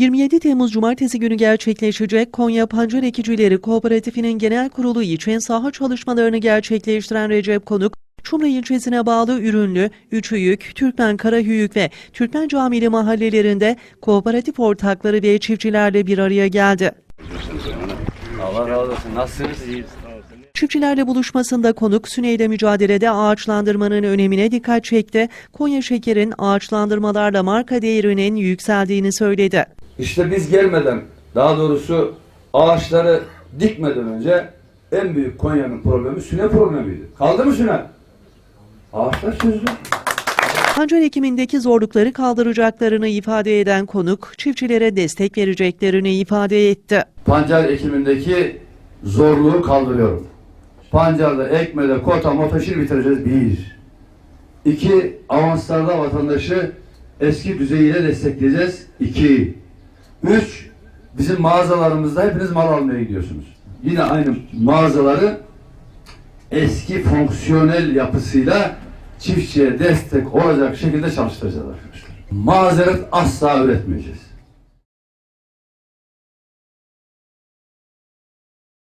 27 Temmuz Cumartesi günü gerçekleşecek Konya Pancar Ekicileri Kooperatifinin genel kurulu için saha çalışmalarını gerçekleştiren Recep Konuk, Çumra ilçesine bağlı Ürünlü, Üçüyük, Türkmen Karahüyük ve Türkmen Camili mahallelerinde kooperatif ortakları ve çiftçilerle bir araya geldi. Allah razı olsun. Nasılsınız? İyiyiz. Çiftçilerle buluşmasında konuk süneyle mücadelede ağaçlandırmanın önemine dikkat çekti. Konya Şeker'in ağaçlandırmalarla marka değerinin yükseldiğini söyledi. İşte biz gelmeden, daha doğrusu ağaçları dikmeden önce en büyük Konya'nın problemi süne problemiydi. Kaldı mı süne? Ağaçlar çözdü. Pancar ekimindeki zorlukları kaldıracaklarını ifade eden konuk, çiftçilere destek vereceklerini ifade etti. Pancar ekimindeki zorluğu kaldırıyorum. Pancarda ekmede kota motoşir bitireceğiz. Bir. İki, avanslarda vatandaşı eski düzeyiyle destekleyeceğiz. İki. Üç, bizim mağazalarımızda hepiniz mal almaya gidiyorsunuz. Yine aynı mağazaları eski fonksiyonel yapısıyla çiftçiye destek olacak şekilde çalıştıracağız arkadaşlar. Mazeret asla üretmeyeceğiz.